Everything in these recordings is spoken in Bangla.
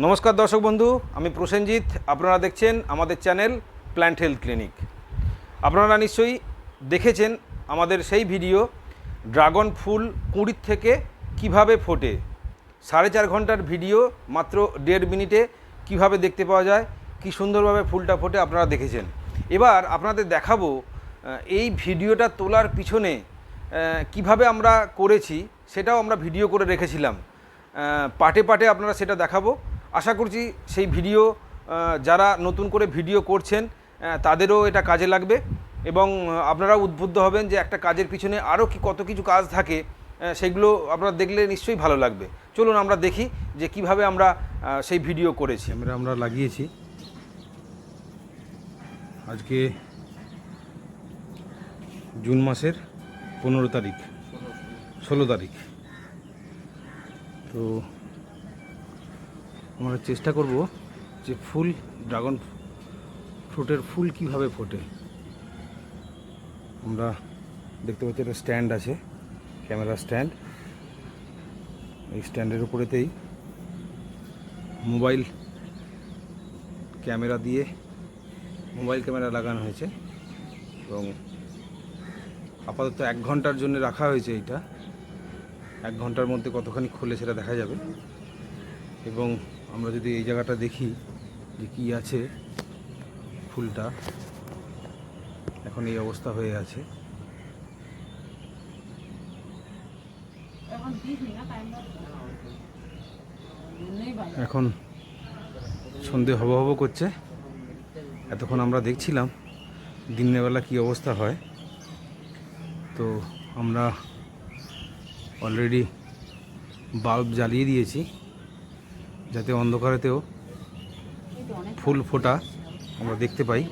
নমস্কার দর্শক বন্ধু, আমি প্রসেনজিৎ। আপনারা দেখছেন আমাদের চ্যানেল প্ল্যান্ট হেলথ ক্লিনিক। আপনারা নিশ্চয়ই দেখেছেন আমাদের সেই ভিডিও, ড্রাগন ফুল কুঁড়ির থেকে কীভাবে ফোটে। সাড়ে চার ঘণ্টার ভিডিও মাত্র দেড় মিনিটে কীভাবে দেখতে পাওয়া যায়, কি সুন্দরভাবে ফুলটা ফোটে আপনারা দেখেছেন। এবার আপনাদের দেখাবো এই ভিডিওটা তোলার পিছনে কীভাবে আমরা করেছি, সেটাও আমরা ভিডিও করে রেখেছিলাম। পাটে পাটে আপনারা সেটা দেখাবো। আশা করছি সেই ভিডিও যারা নতুন করে ভিডিও করছেন তাদেরও এটা কাজে লাগবে এবং আপনারা উদ্বুদ্ধ হবেন যে একটা কাজের পিছনে আরও কি কত কিছু কাজ থাকে সেগুলো আপনারা দেখলে নিশ্চয়ই ভালো লাগবে। চলুন আমরা দেখি যে কীভাবে আমরা সেই ভিডিও করেছি। আমরা আমরা লাগিয়েছি। আজকে জুন মাসের পনেরো তারিখ, ষোলো তারিখ। তো আমরা চেষ্টা করব যে ফুল, ড্রাগন ফ্রুটের ফুল কীভাবে ফোটে। আমরা দেখতে পাচ্ছি একটা স্ট্যান্ড আছে ক্যামেরা স্ট্যান্ড। এই স্ট্যান্ডের উপরেতেই মোবাইল ক্যামেরা দিয়ে মোবাইল ক্যামেরা লাগানো হয়েছে এবং আপাতত এক ঘণ্টার জন্য রাখা হয়েছে এইটা। এক ঘণ্টার মধ্যে কতখানি খোলে সেটা দেখা যাবে। এবং আমরা যদি এই জায়গাটা দেখি যে কী আছে ফুলটা এখন এই অবস্থা হয়ে আছে। এখন সন্ধে হব হব করছে। এতক্ষণ আমরা দেখছিলাম দিনের বেলা কী অবস্থা হয়। তো আমরা অলরেডি বাল্ব জ্বালিয়ে দিয়েছি। যাতে অন্ধকারেতেও ফুল ফোটা আমরা দেখতে পাই।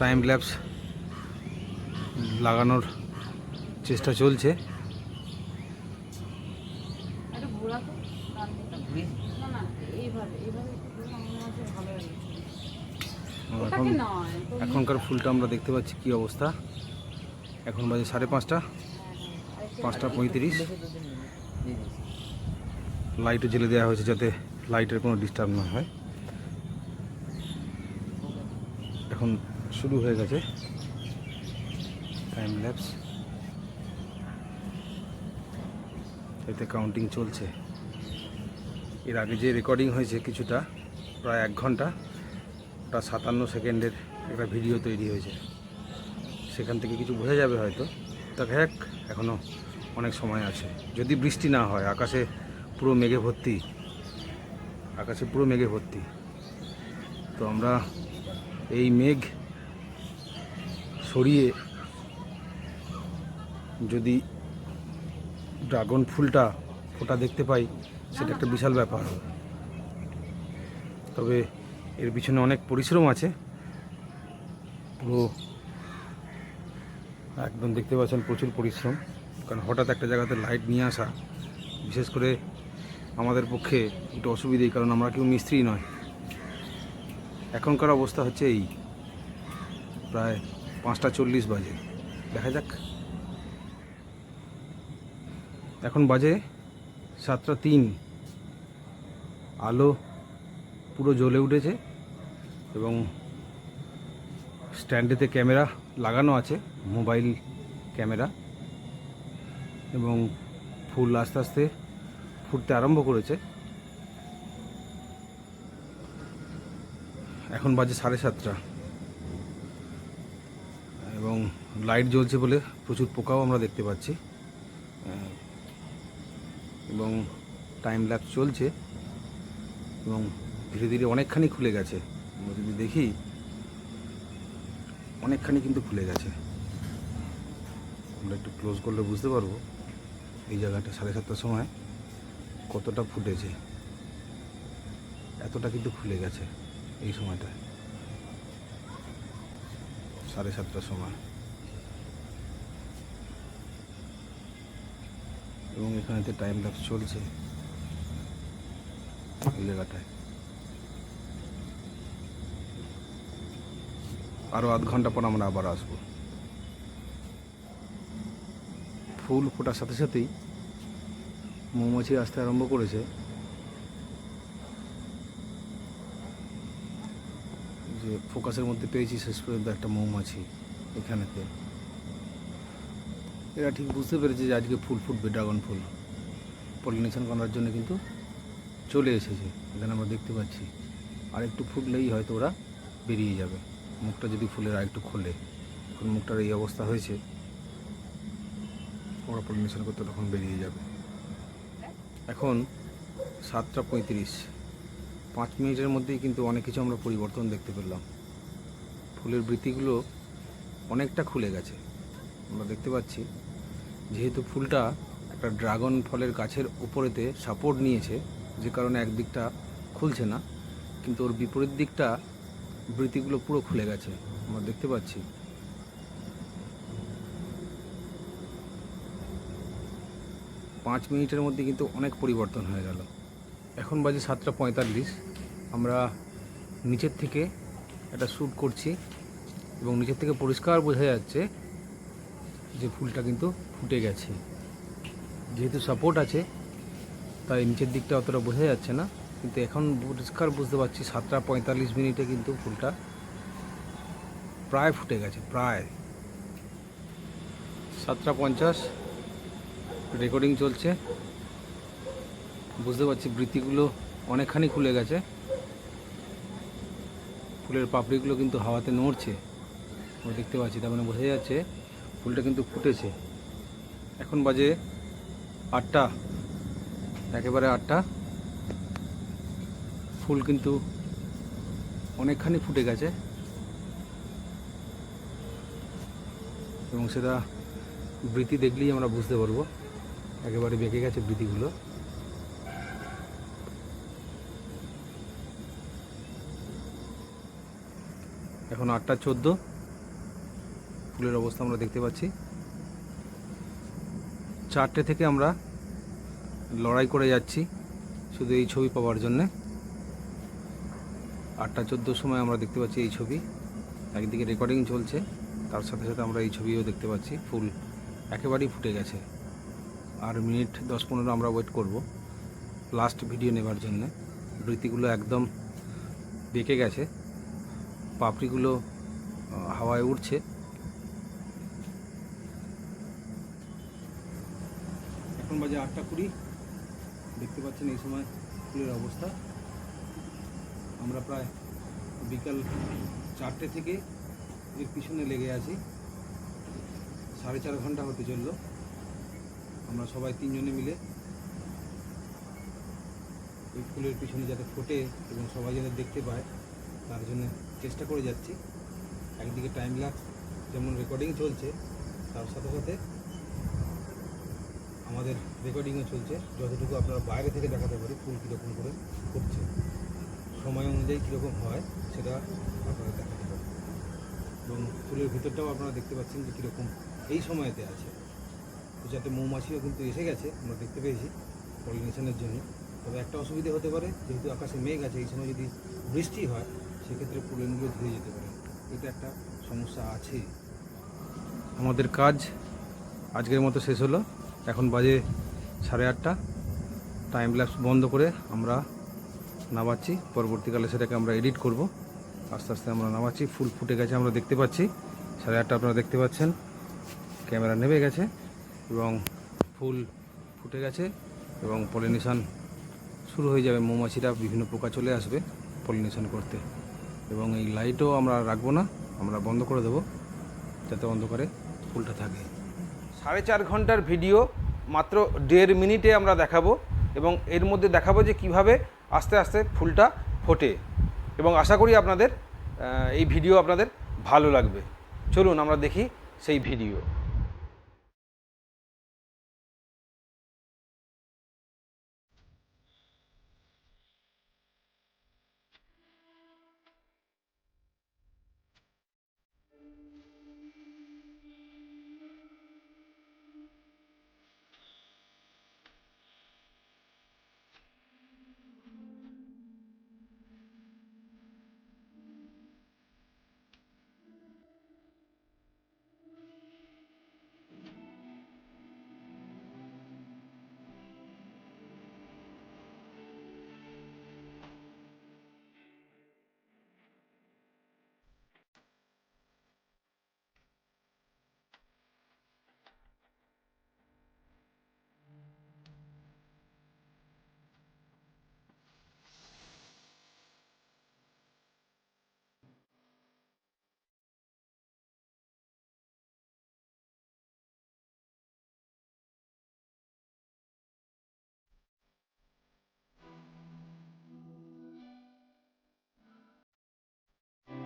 টাইম ল্যাপস লাগানোর চেষ্টা চলছে। এখনকার ফুলটা আমরা দেখতে পাচ্ছি কি অবস্থা। এখন বাজে সাড়ে পাঁচটা। পাঁচটা পঁয়ত্রিশ। লাইটও জ্বেলে দেওয়া হয়েছে যাতে লাইটের কোনো ডিস্টার্ব না হয়। এখন শুরু হয়ে গেছে। Time lapse. এতে কাউন্টিং চলছে। এর আগে যে রেকর্ডিং হয়েছে কিছুটা, প্রায় এক ঘণ্টা, ওটা সাতান্ন সেকেন্ডের একটা ভিডিও তৈরি হয়েছে। সেখান থেকে কিছু বোঝা যাবে হয়তো। দেখা যাক এখনও অনেক সময় আছে। যদি বৃষ্টি না হয়, আকাশে পুরো মেঘে ভর্তি, আকাশে পুরো মেঘে ভর্তি, তো আমরা এই মেঘ সরিয়ে যদি ড্রাগন ফুলটা ফোটা দেখতে পাই, সেটা একটা বিশাল ব্যাপার। তবে এর পিছনে অনেক পরিশ্রম আছে। পুরো একদম দেখতে পাচ্ছেন প্রচুর পরিশ্রম। কারণ হঠাৎ একটা জায়গাতে লাইট নিয়ে আসা, বিশেষ করে আমাদের পক্ষে একটু অসুবিধেই, কারণ আমরা কেউ মিস্ত্রি নয়। এখনকার অবস্থা হচ্ছে এই, প্রায় পাঁচটা চল্লিশ বাজে। দেখা যাক। এখন বাজে সাতটা তিন। আলো পুরো জ্বলে উঠেছে এবং স্ট্যান্ডেতে ক্যামেরা লাগানো আছে, মোবাইল ক্যামেরা, এবং ফুল আস্তে আস্তে ফুটতে আরম্ভ করেছে। এখন বাজে সাড়ে সাতটা। এবং লাইট জ্বলছে বলে প্রচুর পোকাও আমরা দেখতে পাচ্ছি। এবং টাইম ল্যাপস চলছে। এবং ধীরে ধীরে অনেকখানি খুলে গেছে। আমরা যদি দেখি অনেকখানি কিন্তু খুলে গেছে। আমরা একটু ক্লোজ করলে বুঝতে পারব এই জায়গাটা সাড়ে সাতটার সময় কতটা ফুটেছে। এতটা কিন্তু খুলে গেছে এই সময়টা। সাড়ে সাতটার সময়। এবং এখানেতে টাইম ল্যাপস চলছে। এই জায়গাটায়। আরও আধ ঘণ্টা পর আমরা আবার আসব। ফুল ফোটার সাথে সাথেই মৌমাছি আসতে আরম্ভ করেছে। যে ফোকাসের মধ্যে পেয়েছি শেষ পর্যন্ত একটা মৌমাছি এখানেতে। এরা ঠিক বুঝতে পেরেছে যে আজকে ফুল ফুটবে, ড্রাগন ফুল। পলিনেশন করার জন্য কিন্তু চলে এসেছে। এখানে আমরা দেখতে পাচ্ছি। আর একটু ফুটলেই হয়তো ওরা বেরিয়ে যাবে। মুখটা যদি ফুলের আর একটু খোলে এখন মুখটার এই অবস্থা হয়েছে। ওরা পলিনেশন করতে তখন বেরিয়ে যাবে। এখন সাতটা পঁয়ত্রিশ। পাঁচ মিনিটের মধ্যেই কিন্তু অনেক কিছু আমরা পরিবর্তন দেখতে পেলাম। ফুলের বৃত্তিগুলো অনেকটা খুলে গেছে। আমরা দেখতে পাচ্ছি, যেহেতু ফুলটা একটা ড্রাগন ফলের গাছের উপরেতে সাপোর্ট নিয়েছে, যে কারণে একদিকটা খুলছে না, কিন্তু ওর বিপরীত দিকটা বৃত্তিগুলো পুরো খুলে গেছে, আমরা দেখতে পাচ্ছি। পাঁচ মিনিটের মধ্যে কিন্তু অনেক পরিবর্তন হয়ে গেল। এখন বাজে সাতটা পঁয়তাল্লিশ। আমরা নিচের থেকে একটা শ্যুট করছি এবং নিচের থেকে পরিষ্কার বোঝা যাচ্ছে যে ফুলটা কিন্তু ফুটে গেছে। যেহেতু সাপোর্ট আছে, তাই নিচের দিকটা অতটা বোঝা যাচ্ছে না। কিন্তু এখন পরিষ্কার বুঝতে পারছি সাতটা পঁয়তাল্লিশ মিনিটে কিন্তু ফুলটা প্রায় ফুটে গেছে, প্রায়। সাতটা পঞ্চাশ রেকর্ডিং চলছে। বুঝতে পারছি বৃত্তিগুলো অনেকখানি খুলে গেছে। ফুলের পাপড়িগুলো কিন্তু হাওয়াতে নড়ছে। দেখতে পাচ্ছি, তার মানে বোঝা যাচ্ছে ফুলটা কিন্তু ফুটেছে। এখন বাজে আটটা, একেবারে আটটা। ফুল কিন্তু অনেকখানি ফুটে গেছে। এবং সেটা বৃতি দেখলেই আমরা বুঝতে পারব। একেবারে বেঁকে গেছে বৃতিগুলো। এখন আটটা চোদ্দ। ফুলের অবস্থা আমরা দেখতে পাচ্ছি। চারটে থেকে আমরা লড়াই করে যাচ্ছি শুধু এই ছবি পাওয়ার জন্যে। আটটা চোদ্দোর সময় আমরা দেখতে পাচ্ছি এই ছবি। একদিকে রেকর্ডিং চলছে, তার সাথে সাথে আমরা এই ছবিও দেখতে পাচ্ছি। ফুল একেবারেই ফুটে গেছে। আর মিনিট দশ পনেরো আমরা ওয়েট করব। লাস্ট ভিডিও নেবার জন্যে। বৃত্তিগুলো একদম বেঁকে গেছে। পাপড়িগুলো হাওয়ায় উড়ছে। এখন বাজে আটটা কুড়ি। দেখতে পাচ্ছেন এই সময় ফুলের অবস্থা। আমরা প্রায় বিকাল চারটে থেকে এর পিছনে লেগে আছি। সাড়ে চার ঘণ্টা হতে চলল। আমরা সবাই তিনজনে মিলে ওই ফুলের পিছনে যাতে ফোটে এবং সবাই যেন দেখতে পায়, তার জন্য চেষ্টা করে যাচ্ছি। একদিকে টাইম লাগ যেমন রেকর্ডিং চলছে, তার সাথে সাথে আমাদের রেকর্ডিংও চলছে। যতটুকু আপনারা বাইরে থেকে দেখাতে পারি, ফুল কীরকম করে ফুটছে। সময় অনুযায়ী কীরকম হয়, সেটা আপনারা দেখা পারেন। এবং ফুলের ভিতরটাও আপনারা দেখতে পাচ্ছেন যে কীরকম এই সময়তে আছে। তো যাতে মৌমাছিও কিন্তু এসে গেছে, আমরা দেখতে পেয়েছি পলিনেশনের জন্য। তবে একটা অসুবিধা হতে পারে, যেহেতু আকাশে মেঘ আছে, এই সময় যদি বৃষ্টি হয়, সেক্ষেত্রে পোলেনগুলো ধুয়ে যেতে পারে। এটা একটা সমস্যা আছে। আমাদের কাজ আজকের মতো শেষ হলো। এখন বাজে সাড়ে আটটা। টাইম ল্যাপস বন্ধ করে আমরা নামাচ্ছি। পরবর্তীকালে সেটাকে আমরা এডিট করব। আস্তে আস্তে আমরা নামাচ্ছি। ফুল ফুটে গেছে আমরা দেখতে পাচ্ছি। সাড়ে আটটা আপনারা দেখতে পাচ্ছেন। ক্যামেরা নেমে গেছে এবং ফুল ফুটে গেছে এবং পলিনেশন শুরু হয়ে যাবে। মৌমাছিরা বিভিন্ন পোকা চলে আসবে পলিনেশন করতে। এবং এই লাইটও আমরা রাখব না, আমরা বন্ধ করে দেবো, যাতে অন্ধকারে ফুলটা থাকে। সাড়ে চার ঘণ্টার ভিডিও মাত্র দেড় মিনিটে আমরা দেখাবো। এবং এর মধ্যে দেখাবো যে কীভাবে আস্তে আস্তে ফুলটা ফোটে। এবং আশা করি আপনাদের এই ভিডিও আপনাদের ভালো লাগবে। চলুন আমরা দেখি সেই ভিডিও।